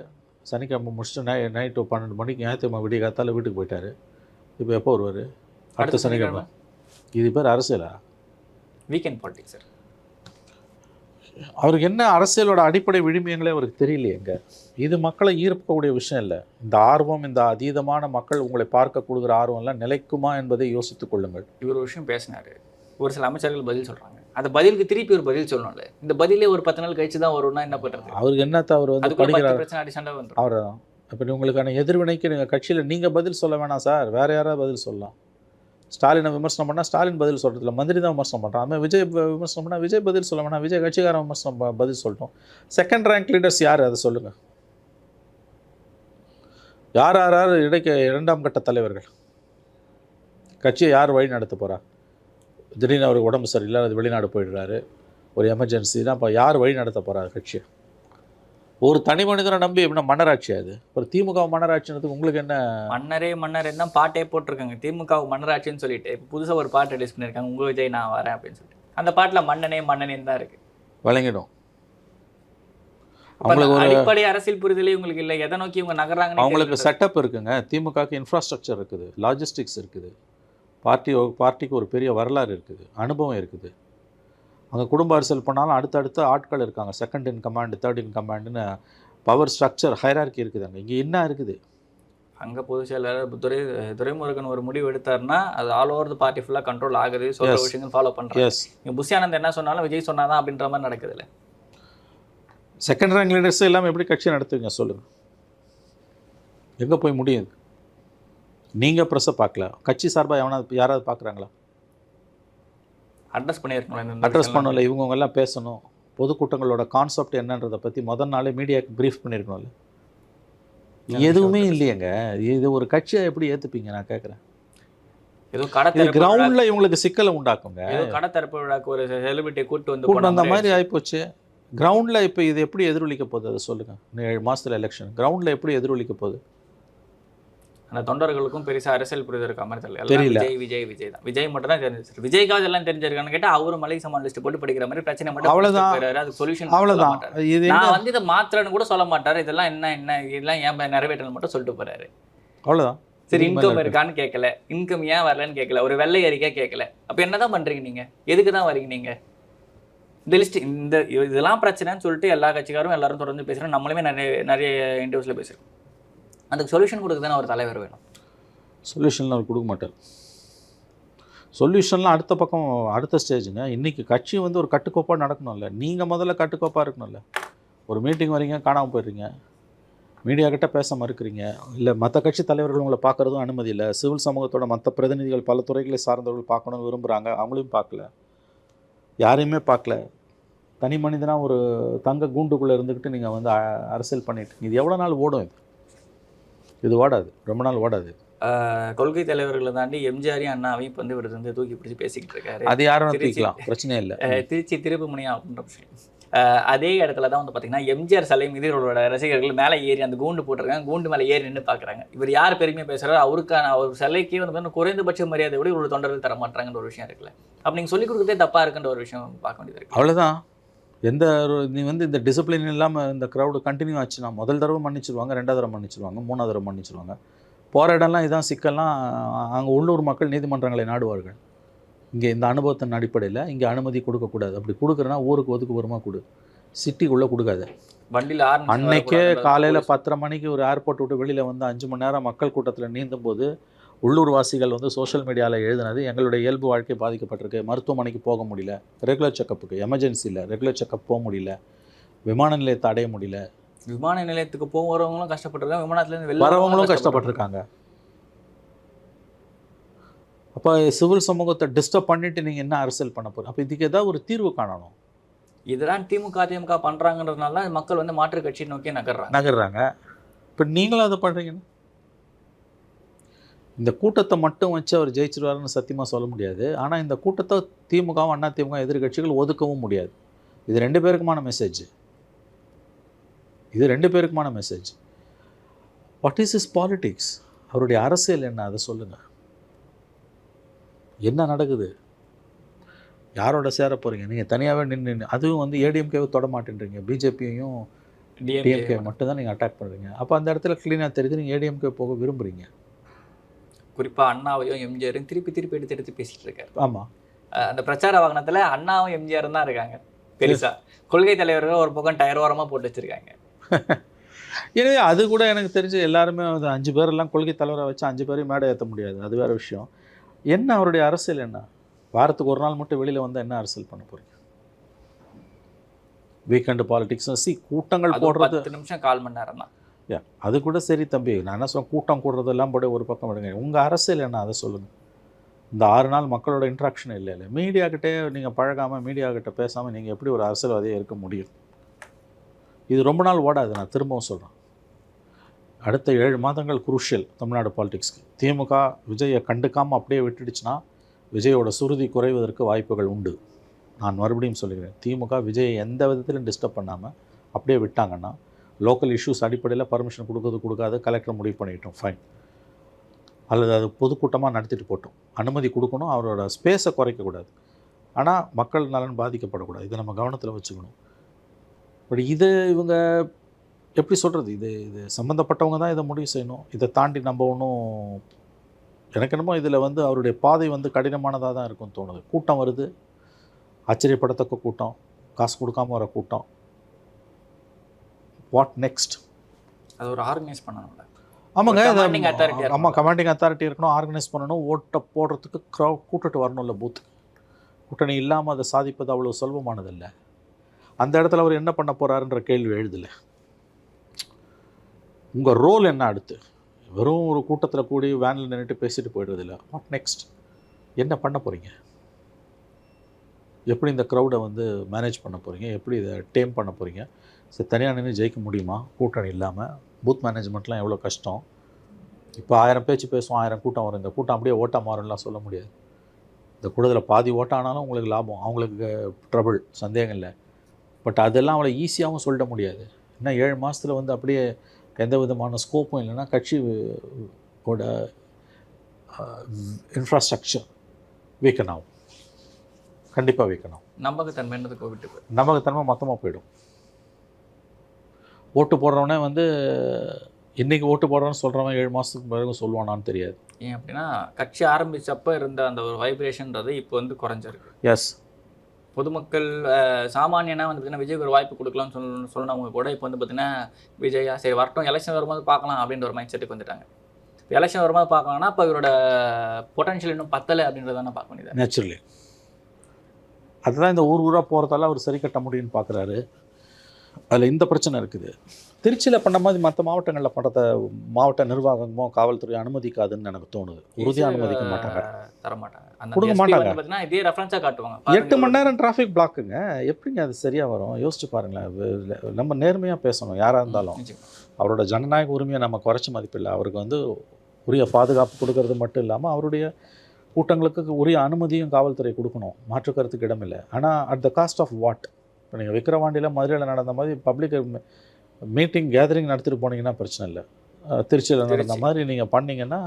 சனிக்கிழமை முடிச்சுட்டு நை நைட்டு பன்னெண்டு மணிக்கு ஞாயிற்றுக்கிழமை விடிய காத்தால வீட்டுக்கு போயிட்டாரு. இப்போ எப்போ வருவார்? அடுத்த சனிக்கிழமை. இது பேர் அரசியலா? வீக்கெண்ட் பாலிடிக்ஸ் சார் அவருக்கு என்ன அரசியலோட அடிப்படை விழுமியங்களே அவருக்கு தெரியலையேங்க இது மக்களை ஈர்க்கக்கூடிய விஷயம் இல்லை. இந்த ஆர்வம் இந்த அதீதமான மக்கள் உங்களை பார்க்க கொடுக்குற ஆர்வம்லாம் நிலைக்குமா என்பதை யோசித்துக் கொள்ளுங்கள். இவர் விஷயம் பேசினாரு. ஒரு சில அமைச்சர்கள் பதில் சொல்றாங்க. அந்த பதிலுக்கு திருப்பி ஒரு பதில் சொல்லணும்ல. இந்த பதிலே ஒரு பத்து நாள் கழிச்சு தான் வரும்னா என்ன பண்றது? அவருக்கு என்னத்த அவர் வந்து பிரச்சனை அடிச்சாண்டா வந்துடும் அவர் இப்போ உங்களுக்கான எதிர்வினைக்கு நீங்கள் கட்சியில் நீங்கள் பதில் சொல்ல வேணாம் சார். வேறு யாராவது பதில் சொல்லலாம். ஸ்டாலினை விமர்சனம் பண்ணால் ஸ்டாலின் பதில் சொல்கிறதில்ல மந்திரி தான் விமர்சனம் பண்ணுறான் அவன் விஜய் விமர்சனம் பண்ணால் விஜய் பதில் சொல்ல வேணாம். விஜய் கட்சிக்காரன் விமர்சனம் பதில் சொல்லட்டும். செகண்ட் ரேங்க் லீடர்ஸ் யார்? அதை சொல்லுங்கள் யார் யார் யார்? இடைக்க இரண்டாம் கட்ட தலைவர்கள். கட்சியை யார் வழி நடத்த போகிறா திடீர்னு அவருக்கு உடம்பு சரியில்லை அது வெளிநாடு போயிடுறாரு. ஒரு எமர்ஜென்சினா அப்போ யார் வழி நடத்த போகிறார் கட்சியை ஒரு தனி மனிதனை நம்பி எப்படின்னா மன்னராட்சி அது ஒரு திமுக மன்னராட்சின்றதுக்கு உங்களுக்கு என்ன? மன்னரே மன்னர் தான் பாட்டே போட்டிருக்காங்க. திமுக மன்னராட்சின்னு சொல்லிட்டு இப்போ புதுசா ஒரு பாட்டு ரிலீஸ் பண்ணியிருக்காங்க. உங்க விஜய் நான் வரேன் அப்படின்னு சொல்லிட்டு. அந்த பாட்டுல மன்னனே மன்னனேன்னு தான் இருக்கு. விளங்கிடும் அப்ப அந்த அவங்களுக்கு ஒரு அடிப்படை அரசியல் புரிதலே உங்களுக்கு இல்லை. எதை நோக்கி இவங்க நகர்றாங்கன்னு அவங்களுக்கு. செட்டப் இருக்குங்க. திமுகக்கு இன்ஃப்ராஸ்ட்ரக்சர் இருக்குது. லாஜிஸ்டிக்ஸ் இருக்குது. பார்ட்டி பார்ட்டிக்கு ஒரு பெரிய வரலாறு இருக்குது அனுபவம் இருக்குது. அங்கே குடும்ப அரசியல் பண்ணாலும் அடுத்தடுத்த ஆட்கள் இருக்காங்க. Second in command third in கமாண்டுன்னு power structure hierarchy இருக்குது அங்கே. இங்கே என்ன இருக்குது? அங்க பொதுச் செயலாளர் துரை துரைமுருகன் ஒரு முடிவு எடுத்தாருன்னா அது ஆல் ஓவர் த பார்ட்டி ஃபுல்லா கண்ட்ரோல் ஆகுது Yes. விஷயங்கள் ஃபாலோ எஸ் இங்க புஷியானந்த் என்ன சொன்னாலும் விஜய் சொன்னாதான் அப்படின்ற மாதிரி நடக்குது இல்ல? செகண்ட் ரேங்க் லீடர்ஸ் எல்லாம் எப்படி கட்சி நடத்துவீங்க சொல்லுங்கள் எங்கே போய் முடியுது நீங்கள் ப்ரெஸ்ஸை பார்க்கல. கட்சி சார்பாக எவனாவது யாராவது பார்க்குறாங்களா? அட்ரஸ் பண்ணியிருக்கணும் இந்த அட்ரஸ். பண்ணல இவங்க எல்லாம் பேசணும். பொதுக்கூட்டங்களோட கான்செப்ட் என்னன்றதை பற்றி முதல் நாளே மீடியாவுக்கு ப்ரீஃப் பண்ணியிருக்கணும்ல எதுவுமே இல்லையேங்க. இது ஒரு கட்சியை எப்படி ஏற்றுப்பீங்க நான் கேட்குறேன் ஏதோ கடை கிரவுண்டில் இவங்களுக்கு சிக்கலை உண்டாக்குங்க. கடை விழாக்கு ஒரு செலிபிரிட்டி கூட்டு வந்து கூட்டு அந்த மாதிரி ஆகிப்போச்சு கிரவுண்டில் இப்போ இது எப்படி எதிரொலிக்க போகுது அதை சொல்லுங்கள் இன்னும் ஏழு மாதத்தில் எலெக்ஷன் கிரவுண்டில் எப்படி எதிரொலிக்க போகுது? அந்த தொண்டர்களுக்கும் பெருசா அரசியல் புரிதல் இருக்க மாதிரி தெரியல. எல்லாம். விஜய் விஜய் விஜய் தான். விஜய் மட்டும் தான் தெரிஞ்சிருக்கு விஜய்க்காவது எல்லாம் தெரிஞ்சிருக்கான்னு கேட்டா அவரும் மலை சமான் லிஸ்ட் போட்டு படிக்கிற மாதிரி பிரச்சனை மட்டும் போயிடுறாரு. அதுக்கு சொல்யூஷன் அவ்வளோதான் நான் வந்து இதை மாத்திரன்னு கூட சொல்ல மாட்டாரு. இதெல்லாம் என்ன என்ன இதெல்லாம் ஏன் நிறைவேற்றணும் மட்டும் சொல்லிட்டு போறாரு. அவ்வளோதான் சரி இன்கம் இருக்கான்னு கேட்கல இன்கம் ஏன் வரலன்னு கேட்கல ஒரு வெள்ளை அறிக்கை கேட்கல அப்ப என்னதான் பண்றீங்க நீங்க? எதுக்கு தான் வரீங்க நீங்க? இந்த லிஸ்ட் இந்த இதெல்லாம் பிரச்சனைன்னு சொல்லிட்டு எல்லா கட்சிக்காரும் எல்லாரும் தொடர்ந்து பேசுறோம். நம்மளுமே நிறைய நிறைய இன்டர்வியூஸ்ல பேசுறோம் அதுக்கு சொல்யூஷன் கொடுக்க தானே ஒரு தலைவர் வேணும். சொல்யூஷன்லாம் அவர் கொடுக்க மாட்டார். சொல்யூஷன்லாம் அடுத்த பக்கம் அடுத்த ஸ்டேஜுங்க இன்றைக்கி கட்சி வந்து ஒரு கட்டுக்கோப்பாக நடக்கணும்ல. நீங்கள் முதல்ல கட்டுக்கோப்பாக இருக்கணும்ல. ஒரு மீட்டிங் வரீங்க காணாமல் போயிடுறீங்க. மீடியா கிட்ட பேச மறுக்கிறீங்க. இல்லை மற்ற கட்சி தலைவர்கள் உங்களை பார்க்குறதும் அனுமதி இல்லை. சிவில் சமூகத்தோட மற்ற பிரதிநிதிகள் பல துறைகளை சார்ந்தவர்கள் பார்க்கணும்னு விரும்புகிறாங்க அவங்களையும் பார்க்கல. யாரையுமே பார்க்கல. தனி மனிதனாக ஒரு தங்க கூண்டுக்குள்ளே இருந்துக்கிட்டு நீங்கள் வந்து அரசியல் பண்ணிட்டு இது எவ்வளோ நாள் ஓடும் இது? இது ஓடாது. ரொம்ப நாள் ஓடாது. கொள்கை தலைவர்களை தாண்டி எம்ஜிஆரையும் அண்ணாவையும் இப்ப வந்து இவர் வந்து தூக்கி பிடிச்சி பேசிக்கிட்டு இருக்காரு. அது யாரும். தூக்கலாம் பிரச்சனை இல்லை. திருச்சி திருப்புமுனையா அப்படின்ற விஷயம். அதே இடத்துல தான் வந்து பார்த்தீங்கன்னா எம்ஜிஆர் சிலை மீது இவரோட ரசிகர்கள் மேலே ஏறி அந்த கூண்டு போட்டிருக்காங்க. கூண்டு மேலே ஏறி நின்று பார்க்குறாங்க இவர் யார் பெருமையாக பேசுறாரு அவருக்கான அவர் சிலைக்கே வந்து பார்த்தீங்கன்னா குறைந்தபட்ச மரியாதை கூட இவரோட தொண்டர்கள் தர மாட்டாங்கன்ற ஒரு விஷயம் இருக்குல்ல. அப்போ நீங்கள் சொல்லிக் கொடுக்கறதே தப்பாக இருக்குன்ற ஒரு விஷயம் பார்க்க வேண்டியது இருக்கு. அவ்வளோதான் எந்த ஒரு- நீ வந்து இந்த டிசிப்ளின் இல்லாமல் இந்த க்ரௌடு கண்டினியூ ஆச்சுன்னா முதல் தடவை மன்னிச்சிருவாங்க ரெண்டாவது தடவை மன்னிச்சிருவாங்க மூணாவது தடவை மன்னிச்சிருவாங்க. போகிற இடம்லாம் இதான் சிக்கல்லாம். அங்கே உள்ளூர் மக்கள் நீதிமன்றங்களை நாடுவார்கள். இங்கே இந்த அனுபவத்தின் அடிப்படையில் இங்கே அனுமதி கொடுக்கக்கூடாது. அப்படி கொடுக்குறேன்னா ஊருக்கு ஒதுக்குப்புறமா கொடு. சிட்டிக்குள்ளே கொடுக்காத. வண்டியில அன்னைக்கே காலையில் பத்தரை மணிக்கு ஒரு ஏர்போர்ட் விட்டு வெளியில் வந்து அஞ்சு மணி நேரம் மக்கள் கூட்டத்தில் நீந்தும் போது உள்ளூர் வாசிகள் வந்து சோஷியல் மீடியாவில் எழுதினது எங்களுடைய இயல்பு வாழ்க்கை பாதிக்கப்பட்டிருக்கு. மருத்துவமனைக்கு போக முடியல. ரெகுலர் செக்கப்புக்கு எமர்ஜென்சியில் ரெகுலர் செக்கப் போக முடியல. விமான நிலையத்தை அடைய முடியல. விமான நிலையத்துக்கு போகிறவங்களும் கஷ்டப்பட்டிருக்காங்க. விமானத்துல இருந்து வெளில வரவங்களும் கஷ்டப்பட்டிருக்காங்க. அப்போ சிவில் சமூகத்தை டிஸ்டர்ப் பண்ணிட்டு நீங்கள் என்ன அரசியல் பண்ண போகிறீங்க அப்போ இதுக்கு ஏதாவது ஒரு தீர்வு காணணும். இதெல்லாம் திமுக திமுக பண்றாங்கன்றதுனால தான் மக்கள் வந்து மாற்று கட்சி நோக்கி நகர்றாங்க. நகர்றாங்க. இப்போ நீங்களும் அதை பண்ணுறீங்கன்னு இந்த கூட்டத்தை மட்டும் வச்சு அவர் ஜெயிச்சிருவாருன்னு சத்தியமாக சொல்ல முடியாது. ஆனால் இந்த கூட்டத்தை திமுகவும் அண்ணா திமுக எதிர்கட்சிகள் ஒதுக்கவும் முடியாது. இது ரெண்டு பேருக்குமான மெசேஜ் இது ரெண்டு பேருக்குமான message what is is politics அவருடைய அரசியல் என்ன? அதை சொல்லுங்கள் என்ன நடக்குது? யாரோட சேர போகிறீங்க நீங்கள் தனியாகவே நின்று அதுவும் வந்து ஏடிஎம்கேவை தொட மாட்டேன்றீங்க. பிஜேபியையும் டிஎம்கே டிஎம்கே மட்டும் தான் நீங்கள் அட்டாக் பண்ணுறீங்க அப்போ அந்த இடத்துல க்ளீனாக தெரியுது. நீங்கள் ஏடிஎம்கே போக விரும்புகிறீங்க குறிப்பா அண்ணாவையும் எம்ஜிஆரும் திருப்பி திருப்பி எடுத்து எடுத்து பேசிட்டு இருக்காரு. ஆமாம் அந்த பிரச்சார வாகனத்துல அண்ணாவும் எம்ஜிஆரும் தான் இருக்காங்க பெருசா. கொள்கை தலைவர்கள் ஒரு பக்கம் டயர் ஓரமா போட்டு வச்சிருக்காங்க. எனவே அது கூட எனக்கு தெரிஞ்சு எல்லாருமே அது அஞ்சு பேரெல்லாம் கொள்கை தலைவரை வச்சு அஞ்சு பேரையும் மேடை ஏற்ற முடியாது அது வேறு விஷயம். என்ன அவருடைய அரசியல் என்ன? வாரத்துக்கு ஒரு நாள் மட்டும் வெளியில் வந்தால் என்ன அரசியல் பண்ண போகிறீங்க வீக்கெண்டு பாலிடிக்ஸ் சி கூட்டங்கள் போடுறது நிமிஷம் கால் மணி நேரம் தான் அது கூட சரி தம்பி. நான் என்ன சொல்ல கூட்டம் கூடுறதெல்லாம் போட ஒரு பக்கம் விடுங்க. உங்கள் அரசியல் என்ன? அதை சொல்லுங்கள் இந்த ஆறு நாள் மக்களோட இன்ட்ராக்ஷன் இல்லை இல்லை. மீடியாக்கிட்டே நீங்கள் பழகாமல் மீடியாக்கிட்ட பேசாமல் நீங்கள் எப்படி ஒரு அரசியல்வாதியாக இருக்க முடியும்? இது ரொம்ப நாள் ஓடாது நான் திரும்பவும் சொல்கிறேன் அடுத்த ஏழு மாதங்கள் குரூஷியல் தமிழ்நாடு பாலிடிக்ஸ்க்கு திமுக விஜயை கண்டுக்காமல் அப்படியே விட்டுடுச்சுன்னா விஜயோட சுருதி குறைவதற்கு வாய்ப்புகள் உண்டு. நான் மறுபடியும் சொல்லுகிறேன். திமுக விஜயை எந்த விதத்திலும் டிஸ்டர்ப் பண்ணாமல் அப்படியே விட்டாங்கன்னா லோக்கல் இஷ்யூஸ் அடிப்படையில் பர்மிஷன் கொடுக்கறது கொடுக்காது கலெக்டர் முடிவு பண்ணிட்டோம் ஃபைன் அல்லது அது பொதுக்கூட்டமாக நடத்திட்டு போட்டோம். அனுமதி கொடுக்கணும் அவரோட ஸ்பேஸை குறைக்கக்கூடாது ஆனால் மக்கள் நலன் பாதிக்கப்படக்கூடாது. இதை நம்ம கவனத்தில் வச்சுக்கணும். பட் இது இவங்க எப்படி சொல்கிறது இது இது சம்மந்தப்பட்டவங்க தான் இதை முடிவு செய்யணும். இதை தாண்டி நம்ம ஒன்றும் எனக்கு என்னமோ இதில் வந்து அவருடைய பாதை வந்து கடினமானதாக தான் இருக்கும்னு தோணுது. கூட்டம் வருது. ஆச்சரியப்படத்தக்க கூட்டம். காசு கொடுக்காம வர கூட்டம். வாட் நெக்ஸ்ட் அது ஒரு ஆர்கனைஸ் பண்ணணும்ல. ஆமாங்க. ஆமாம் கமாண்டிங் அத்தாரிட்டி இருக்கணும். ஆர்கனைஸ் பண்ணணும் ஓட்டை போடுறதுக்கு க்ரௌட் கூட்டிட்டு வரணும்ல பூத்துக்கு கூட்டணி இல்லாமல் அதை சாதிப்பது அவ்வளோ சுலபமானதில்லை. அந்த இடத்துல அவர் என்ன பண்ண போகிறாருன்ற கேள்வி எழுதல. உங்கள் ரோல் என்ன அடுத்து? வெறும் ஒரு கூட்டத்தில் கூடி வேனில் நின்றுட்டு பேசிட்டு போயிடுறதில்ல. வாட் நெக்ஸ்ட் என்ன பண்ண போகிறீங்க எப்படி இந்த க்ரௌடை வந்து மேனேஜ் பண்ண போகிறீங்க எப்படி இதை டேம் பண்ண போகிறீங்க சரி தனியாக நின்று ஜெயிக்க முடியுமா? கூட்டணி இல்லாமல் பூத் மேனேஜ்மெண்ட்லாம் எவ்வளோ கஷ்டம்? இப்போ ஆயிரம் பேச்சு பேசுவோம் ஆயிரம் கூட்டம் வரும். இந்த கூட்டம் அப்படியே ஓட்டா மாறும்லாம் சொல்ல முடியாது. இந்த கூட்டத்தில் பாதி ஓட்டம் ஆனாலும் உங்களுக்கு லாபம். அவங்களுக்கு ட்ரபிள் சந்தேகம் இல்லை. பட் அதெல்லாம் அவ்வளோ ஈஸியாகவும் சொல்லிட முடியாது. ஏன்னா ஏழு மாதத்தில் வந்து அப்படியே எந்த விதமான ஸ்கோப்பும் இல்லைன்னா கட்சி ஓட இன்ஃப்ராஸ்ட்ரக்சர் வீக்கன் ஆகும். கண்டிப்பாக வீக்கன் ஆகும். நம்பகத்தன்மைன்றது கோவிட்டு போய் நம்பகத்தன்மை மொத்தமாக போயிடும். ஓட்டு போடுறவனே வந்து இன்னைக்கு ஓட்டு போடுறவன்னு சொல்கிறவன் ஏழு மாதத்துக்கு பிறகு சொல்லுவானான்னு தெரியாது. ஏன் அப்படின்னா கட்சி ஆரம்பிச்சப்ப இருந்த அந்த ஒரு வைப்ரேஷன்ன்றது இப்போ வந்து குறைஞ்சிருக்கு. எஸ் பொதுமக்கள் அஹ், சாமானியனா வந்து பார்த்தீங்கன்னா விஜய்க்கு ஒரு வாய்ப்பு கொடுக்கலாம்னு சொல் சொன்னவங்க கூட இப்போ வந்து பார்த்தீங்கன்னா விஜயா சரி வரட்டும் எலெக்ஷன் வரும்போது பார்க்கலாம் அப்படின்ற ஒரு மைண்ட் செட்டுக்கு வந்துட்டாங்க. எலெக்ஷன் வரும்போது பார்க்கலாம்னா இப்போ இவரோட பொட்டன்ஷியல் இன்னும் பத்தலை அப்படின்றத பார்க்க வேண்டியது நேச்சுரலி அதுதான் இந்த ஊர் ஊராக போகிறதால அவர் சரி கட்ட முடியும்னு பார்க்குறாரு அதில் இந்த பிரச்சனை இருக்குது. திருச்சியில் பண்ண மாதிரி மற்ற மாவட்டங்களில் பண்ணுறத மாவட்ட நிர்வாகமோ காவல்துறை அனுமதிக்காதுன்னு எனக்கு தோணுது. உறுதியாக அனுமதிக்க மாட்டாங்க. தர மாட்டாங்க. கொடுக்க மாட்டாங்க. இதே ரெஃபரன்ஸாக காட்டுவாங்க. எட்டு மணி நேரம் டிராஃபிக் பிளாக்குங்க எப்படிங்க அது சரியாக வரும்? யோசிச்சு பாருங்களேன். நம்ம நேர்மையாக பேசணும் யாராக இருந்தாலும். அவரோட ஜனநாயக உரிமையை நம்ம குறைச்சி மதிப்பில்லை அவருக்கு வந்து உரிய பாதுகாப்பு கொடுக்கறது மட்டும் இல்லாமல் அவருடைய கூட்டங்களுக்கு உரிய அனுமதியும் காவல்துறை கொடுக்கணும். மாற்று கருத்துக்கு இடமில்லை. ஆனால் at the cost of what இப்போ நீங்கள் விக்கிரவாண்டியில் மதுரையில் நடந்த மாதிரி பப்ளிக் மீட்டிங் கேதரிங் நடத்திட்டு போனீங்கன்னா பிரச்சனை இல்லை. திருச்சியில் நடந்த. மாதிரி நீங்கள் பண்ணீங்கன்னா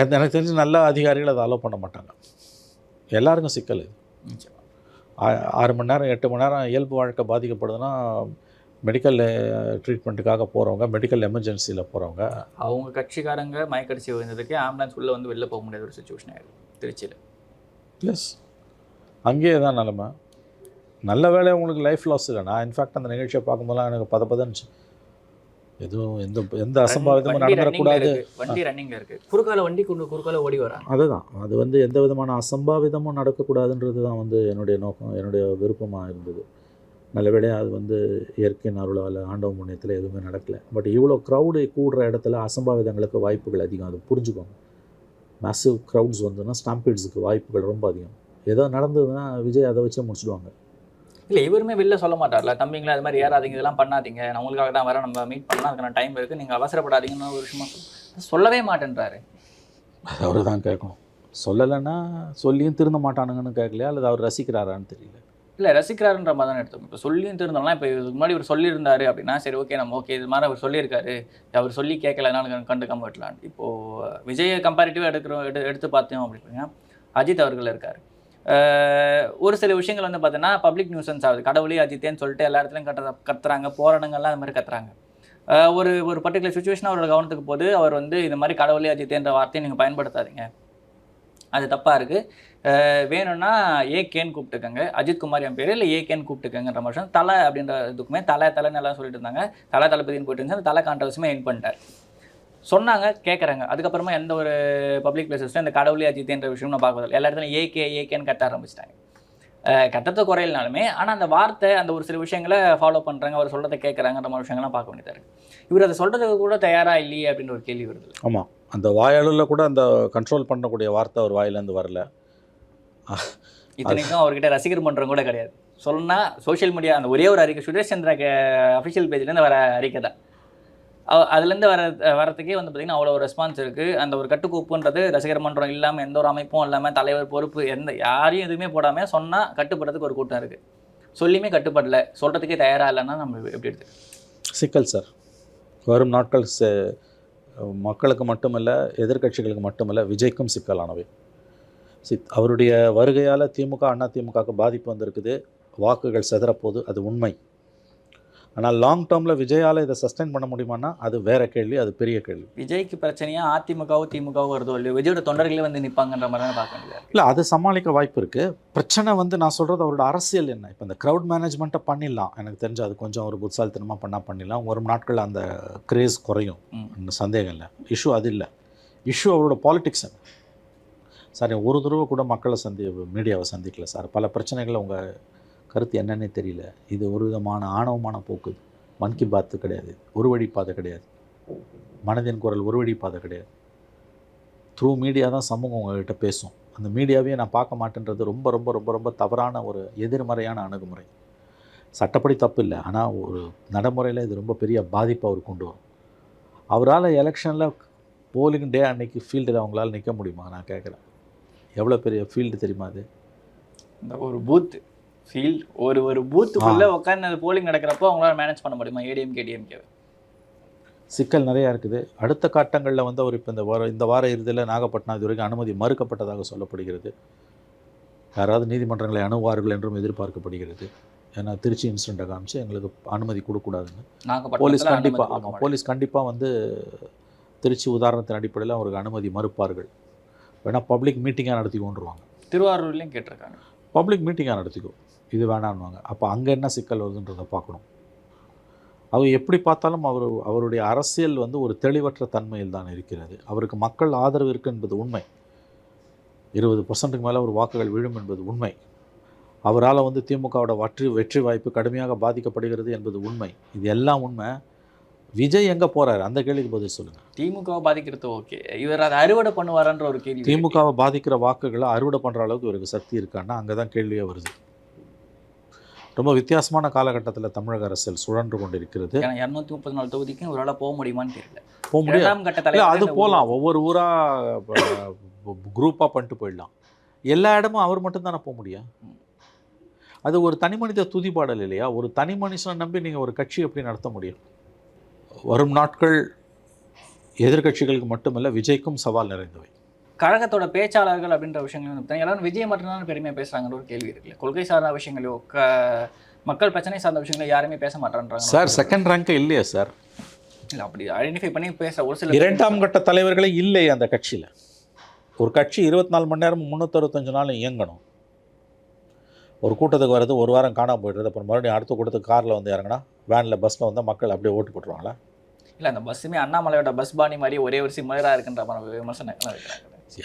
எனக்கு தெரிஞ்சு நல்ல அதிகாரிகள் அதை அலோவ் பண்ண மாட்டாங்க. எல்லாருக்கும் சிக்கல் இது. ஆறு மணி நேரம் எட்டு மணி நேரம் இயல்பு வாழ்க்கை பாதிக்கப்படுதுன்னா மெடிக்கல் ட்ரீட்மெண்ட்டுக்காக போகிறவங்க மெடிக்கல் எமர்ஜென்சியில் போகிறவங்க அவங்க கட்சிக்காரங்க மயக்கடிச்சு விழுந்ததுக்கு ஆம்புலன்ஸ் உள்ள வந்து வெளில போக முடியாத ஒரு சுச்சுவேஷன் ஆயிருக்கு திருச்சியில். எஸ் அங்கேயே தான் நிலமை. நல்ல வேலை உங்களுக்கு லைஃப் லாஸ் இல்லை. நான் இன்ஃபேக்ட் அந்த நிகழ்ச்சியை பார்க்கும்போதெல்லாம் எனக்கு பத பதன்ச்சு எதுவும் எந்த எந்த அசம்பாவிதமும் நடந்துடக்கூடாது. வண்டி ரன்னிங்ல இருக்கு. குறுக்கால வண்டி கொண்டு குறுக்கால ஓடி வராங்க அதுதான். அது வந்து எந்த விதமான அசம்பாவிதமும் நடக்கக்கூடாதுன்றது தான் வந்து என்னுடைய நோக்கம் என்னுடைய விருப்பமாக இருந்தது. நல்ல வேளையாக அது வந்து இயற்கையின் அருளால் ஆண்டவ புண்ணியத்தில் எதுவுமே நடக்கலை. பட் இவ்வளோ க்ரௌடு கூடுற இடத்துல அசம்பாவிதங்களுக்கு வாய்ப்புகள் அதிகம். அது புரிஞ்சுக்கோங்க. மேசிவ் க்ரௌட்ஸ் வந்துன்னா ஸ்டாம்பீட்ஸுக்கு வாய்ப்புகள் ரொம்ப அதிகம். ஏதோ நடந்ததுன்னா விஜய் அதை வச்சே முடிச்சிடுவாங்க. இல்ல இவருமே வெளில சொல்ல மாட்டார்ல. தம்பிங்களா அது மாதிரி ஏறாதீங்க இதெல்லாம் பண்ணாதீங்க. நான் உங்களுக்காக தான் வரேன். நம்ம மீட் பண்ணலாம் அதுக்கான டைம் இருக்கு. நீங்க அவசரப்படாதீங்கன்னு ஒரு விஷயமா சொல்ல- சொல்லவே மாட்டேன்றாரு. அவரு தான் கேட்கணும். சொல்லலைன்னா சொல்லியும் திருந்த மாட்டானுங்கன்னு கேட்கலையா? அல்லது அவர் ரசிக்கிறாரான்னு தெரியல. இல்ல ரசிக்கிறாருன்ற மாதிரி தான் எடுத்தோம் இப்போ சொல்லியும் திருந்தோம்னா இப்போ இதுக்கு முன்னாடி இவர் சொல்லியிருந்தாரு அப்படின்னா சரி ஓகே நம்ம ஓகே இது மாதிரி அவர் சொல்லியிருக்காரு. அவர் சொல்லி கேட்கலனால கண்டுக்காம விட்டலாம் இப்போ விஜயை கம்பேரிட்டிவாக எடுக்கிறோம் எடு எடுத்து பார்த்தோம் அப்படின்னா அஜித் அவர்கள் இருக்காரு. ஒரு சில விஷயங்கள் வந்து பார்த்தீங்கன்னா பப்ளிக் நியூசன்ஸ் ஆகுது கடவுளே அஜித்தேன்னு சொல்லிட்டு எல்லா இடத்துலையும் கட்டுற கத்துறாங்க. போராட்டங்கள்லாம் அது மாதிரி கத்துறாங்க. ஒரு ஒரு பர்டிகுலர் சுச்சுவேஷன் அவரோட கவனத்துக்கு போது அவர் வந்து இது மாதிரி கடவுளே அஜித்தேன்ற வார்த்தையை நீங்கள் பயன்படுத்தாதீங்க. அது தப்பாக இருக்குது வேணும்னா ஏகேன்னு கூப்பிட்டுக்கங்க. அஜித் குமார் என் பேர் இல்லை ஏகேன்னு கூப்பிட்டுக்கங்கிற மாதிரி தலை அப்படின்ற இதுக்குமே தலை தலைன்னு எல்லாம் சொல்லிட்டு இருந்தாங்க. தலை தளபதினு போயிட்டு இருந்துச்சு. அந்த தலை கான்ட்ரவர்ஸுமே என் பண்ணிட்டார். சொன்னாங்க கேட்குறாங்க அதுக்கப்புறமா எந்த ஒரு பப்ளிக் பிளேசஸ்லையும் இந்த கடவுளே அஜித்ன்ற விஷயம் நான் பார்க்கறதில்ல எல்லா இடத்துலையும் ஏகே ஏகேன்னு கத்த ஆரம்பிச்சிட்டாங்க. கத்தத்தை குறையிலனாலுமே ஆனால் அந்த வார்த்தை அந்த ஒரு சில விஷயங்களை ஃபாலோ பண்ணுறாங்க அவர் சொல்கிறத கேட்குறாங்கன்ற மாதிரி விஷயங்கள்லாம் பார்க்க வேண்டியதாக இருக்குது இவர் அதை சொல்கிறதுக்கு கூட தயாராக இல்லையே அப்படின்ற ஒரு கேள்வி வருது ஆமாம் அந்த வாயாளில் கூட அந்த கண்ட்ரோல் பண்ணக்கூடிய வார்த்தை அவர் வாயிலேருந்து வரல. இத்தனைக்கும் அவர்கிட்ட ரசிகர் மன்றம் கூட கிடையாது. சொன்னா சோஷியல் மீடியா அந்த ஒரே ஒரு அறிக்கை சுரேஷ் சந்திரா அஃபிஷியல் பேஜ்லேருந்து வர அறிக்கை தான். அதுலேருந்து வர வரத்துக்கே வந்து பார்த்திங்கன்னா அவ்வளோ ஒரு ரெஸ்பான்ஸ் இருக்குது அந்த ஒரு கட்டுக்கோப்புன்றது ரசிகர் மன்றம் இல்லாமல் எந்த ஒரு அமைப்பும் இல்லாமல் தலைவர் பொறுப்பு எந்த யாரையும் எதுவுமே போடாமல் சொன்னால் கட்டுப்படுறதுக்கு ஒரு கூட்டம் இருக்குது சொல்லியுமே கட்டுப்படல. சொல்கிறதுக்கே தயாராக இல்லைன்னா நம்ம எப்படி எடுத்து சிக்கல் சார். வரும் நாட்கள் ச- மக்களுக்கு மட்டுமல்ல எதிர்க்கட்சிகளுக்கு மட்டுமல்ல விஜய்க்கும் சிக்கலானவை. சி அவருடைய வருகையால் திமுக அண்ணா திமுகவுக்கு பாதிப்பு வந்திருக்குது. வாக்குகள் செதறப்போது அது உண்மை. ஆனால் லாங் டேர்மில் விஜயால் இதை சஸ்டைன் பண்ண முடியுமான்னா அது வேற கேள்வி அது பெரிய கேள்வி. விஜய்க்கு பிரச்சனையாக அதிமுகவும் திமுகவும் வருதோ இல்லையோ விஜயோட தொண்டர்களே வந்து நிற்பாங்கன்ற மாதிரி தான் பார்க்க வேண்டியதாக இல்லை அது சமாளிக்க வாய்ப்பு இருக்குது பிரச்சனை வந்து நான் சொல்கிறது அவரோட அரசியல் என்ன? இப்போ இந்த க்ரௌட் மேனேஜ்மெண்ட்டை பண்ணிடலாம். எனக்கு தெரிஞ்சு அது கொஞ்சம் ஒரு புத்தாலித்தனமாக பண்ணால் பண்ணிடலாம். ஒரு நாட்கள் அந்த கிரேஸ் குறையும். சந்தேகம் இல்லை. இஷ்யூ அது இல்லை. இஷ்யூ அவரோட பாலிடிக்ஸ் என்ன? சார் ஒரு தடவை கூட மக்களை சந்தி மீடியாவை சந்திக்கல சார். பல பிரச்சனைகள் உங்கள் கருத்து என்னன்னே தெரியல. இது ஒரு விதமான ஆணவமான போக்கு. மன் கி பாத்து கிடையாது. ஒரு வழி பாதை கிடையாது. மனதின் குரல் ஒரு வழி பாதை கிடையாது. த்ரூ மீடியா தான் சமூகம் உங்கள்கிட்ட பேசும். அந்த மீடியாவே நான் பார்க்க மாட்டேன்றது ரொம்ப ரொம்ப ரொம்ப ரொம்ப தவறான ஒரு எதிர்மறையான அணுகுமுறை. சட்டப்படி தப்பு இல்லை. ஆனால் ஒரு நடைமுறையில் இது ரொம்ப பெரிய பாதிப்பை அவர் கொண்டு வரும். அவரால் எலெக்ஷனில் போலிங் டே அன்னைக்கு ஃபீல்டில் அவங்களால நிற்க முடியுமா? நான் கேட்குறேன். எவ்வளோ பெரிய ஃபீல்டு தெரியுமா அது? இந்த ஒரு பூத் ஃபீல்ட் ஒரு ஒரு பூத்துக்குள்ளே உட்காந்து போலிங் நடக்கிறப்போ அவங்களால மேனேஜ் பண்ண முடியுமா? ஏடிஎம்கே டிஎம்கே சிக்கல் நிறையா இருக்குது. அடுத்த காட்டங்களில் வந்து அவர் இப்போ இந்த வார இந்த வார இறுதியில் நாகப்பட்டினம் இது வரைக்கும் அனுமதி மறுக்கப்பட்டதாக சொல்லப்படுகிறது. யாராவது நீதிமன்றங்களை அணுவார்கள் என்றும் எதிர்பார்க்கப்படுகிறது. ஏன்னா திருச்சி இன்சிடெண்ட்டை காமிச்சு எங்களுக்கு அனுமதி கொடுக்கக்கூடாதுன்னு. போலீஸ் கண்டிப்பாக ஆமாம் போலீஸ் கண்டிப்பாக வந்து திருச்சி உதாரணத்தின் அடிப்படையில் அவருக்கு அனுமதி மறுப்பார்கள். வேணால் பப்ளிக் மீட்டிங்காக நடத்தி கொண்டுருவாங்க. திருவாரூர்லையும் கேட்டிருக்காங்க. பப்ளிக் மீட்டிங்காக நடத்திக்கோ. இது வேணான்னுவாங்க அப்போ அங்கே என்ன சிக்கல் வருதுன்றதை பார்க்கணும். அவர் எப்படி பார்த்தாலும் அவர் அவருடைய அரசியல் வந்து ஒரு தெளிவற்ற தன்மையில் தான் இருக்கிறது. அவருக்கு மக்கள் ஆதரவு இருக்கு என்பது உண்மை. இருபது பர்சன்ட்டுக்கு மேலே ஒரு வாக்குகள் விழும் என்பது உண்மை. அவரால் வந்து திமுகவோட வெற்றி வெற்றி வாய்ப்பு கடுமையாக பாதிக்கப்படுகிறது என்பது உண்மை. இது எல்லாம் உண்மை. விஜய் எங்கே போறாரு? அந்த கேள்விக்கு பதில் சொல்லுங்கள் திமுகவை பாதிக்கிறது ஓகே. இவர் அதை அறுவடை பண்ணுவாரன்ற ஒரு கேள்வி திமுகவை பாதிக்கிற வாக்குகளை அறுவடை பண்ணுற அளவுக்கு இவருக்கு சக்தி இருக்கான்னா அங்கே தான் கேள்வியே வருது. ரொம்ப வித்தியாசமான காலகட்டத்தில் தமிழக அரசியல் சுழன்று கொண்டிருக்கிறது. ஏன்னா இரநூத்தி முப்பத்தி நாலு தொகுதிக்கும் இவரால் போக முடியுமான்னு தெரியல. போக முடியாது. அது போகலாம் ஒவ்வொரு ஊராக குரூப்பாக பண்ணிட்டு போயிடலாம். எல்லா இடமும் அவர் மட்டும்தானே போக முடியும்? அது ஒரு தனி மனித துதிப்பாடல் இல்லையா? ஒரு தனி மனுஷனை நம்பி நீங்கள் ஒரு கட்சி எப்படி நடத்த முடியும்? வரும் நாட்கள் எதிர்க்கட்சிகளுக்கு மட்டுமல்ல விஜய்க்கும் சவால் நிறைந்தவை. கழகத்தோட பேச்சாளர்கள் அப்படின்ற விஷயங்கள் வந்து பார்த்தீங்கன்னா எல்லாரும் விஜய் மட்டும்தான் பெருமையாக பேசுறாங்கன்ற ஒரு கேள்வி இருக்குல்ல கொள்கை சார்ந்த விஷயங்களோ க மக்கள் பிரச்சனை சார்ந்த விஷயங்களோ யாருமே பேச மாட்டேன்றாங்க. சார் செகண்ட் ரேங்க் இல்லையா சார்? இல்லை அப்படி ஐடென்டிஃபை பண்ணி பேச ஒரு சில இரண்டாம் கட்ட தலைவர்களே இல்லை அந்த கட்சியில். ஒரு கட்சி இருபத்தி நாலு மணி நேரம் முந்நூற்றறுபத்தஞ்சு நாள் இயங்கணும். ஒரு கூட்டத்துக்கு வர்றது ஒரு வாரம் காணாம போயிடுறது அப்புறம் மறுபடியும் அடுத்த கூட்டத்துக்கு காரில் வந்து இறங்கினா வேனில் பஸ்ஸில் வந்தால் மக்கள் அப்படியே ஓட்டு போட்டுருவாங்களா? இல்ல அந்த பஸ்ஸுமே அண்ணாமலையோட பஸ் பாணி மாதிரி ஒரே ஒரு சிம்மரா இருக்குன்ற மாதிரி விமர்சனம்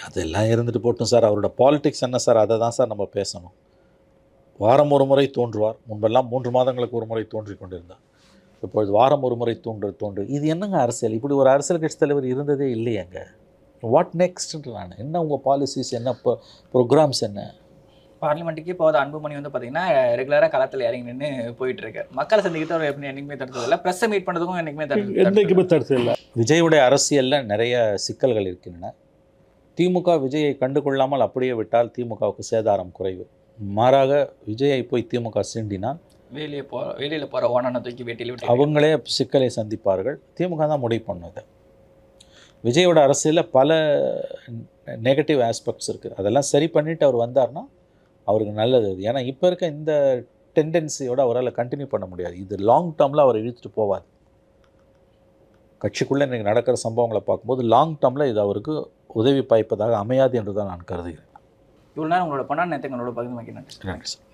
அதெல்லாம் இருந்துட்டு போட்டும் சார். அவரோட பாலிடிக்ஸ் என்ன சார்? அதை தான் சார் நம்ம பேசணும். வாரம் ஒரு முறை தோன்றுவார். முன்பெல்லாம் மூன்று மாதங்களுக்கு ஒரு முறை தோன்றிக் கொண்டிருந்தார். இப்பொழுது வாரம் ஒரு முறை தோன்று தோன்று. இது என்னங்க அரசியல்? இப்படி ஒரு அரசியல் கட்சி தலைவர் இருந்ததே இல்லையேங்க. வாட் நெக்ஸ்ட்ன்ற நான்? என்ன உங்கள் பாலிசிஸ் என்ன ப்ரோக்ராம்ஸ் என்ன? பார்லிமெண்ட்டுக்கே போகாத அன்புமணி வந்து பார்த்தீங்கன்னா ரெகுலராக களத்தில் இறங்கி நின்று போயிட்டு இருக்காரு மக்களை சந்திக்கிட்டு அவர் எப்படி என்னைக்குமே தடுத்தது இல்லை. ப்ரெஸ்ஸை மீட் பண்ணதுக்கும் என்னைக்குமே தடுத்து என்றைக்குமே தடுத்து இல்லை. விஜயுடைய அரசியலில் நிறைய சிக்கல்கள் இருக்கின்றன. திமுக விஜயை கண்டுகொள்ளாமல் அப்படியே விட்டால் திமுகவுக்கு சேதாரம் குறைவு. மாறாக விஜயை போய் திமுக சீண்டினால் வெளியே போ வெளியில் போகிற ஓனனை தூக்கி வெட்டியில் விட்டு அவங்களே சிக்கலை சந்திப்பார்கள். திமுக தான் முடிவு பண்ணுது. விஜயோட அரசியலில் பல நெகட்டிவ் ஆஸ்பெக்ட்ஸ் இருக்குது அதெல்லாம் சரி பண்ணிட்டு அவர் வந்தார்னா அவருக்கு நல்லது. அது ஏன்னா இப்போ இருக்க இந்த டெண்டன்சியோட அவரால் கண்டினியூ பண்ண முடியாது. இது லாங் டேர்மில் அவர் இழுத்துட்டு போவார். கட்சிக்குள்ளே இன்றைக்கி நடக்கிற சம்பவங்களை பார்க்கும்போது லாங் டேர்மில் இது அவருக்கு உதவி பாய்ப்பதாக அமையாது என்று தான் நான் கருதுகிறேன். இவ்வளோ நேரம் உங்களோட பொண்ணா நேரத்தை உங்களோட பகிர்ந்து நன்றி சார்.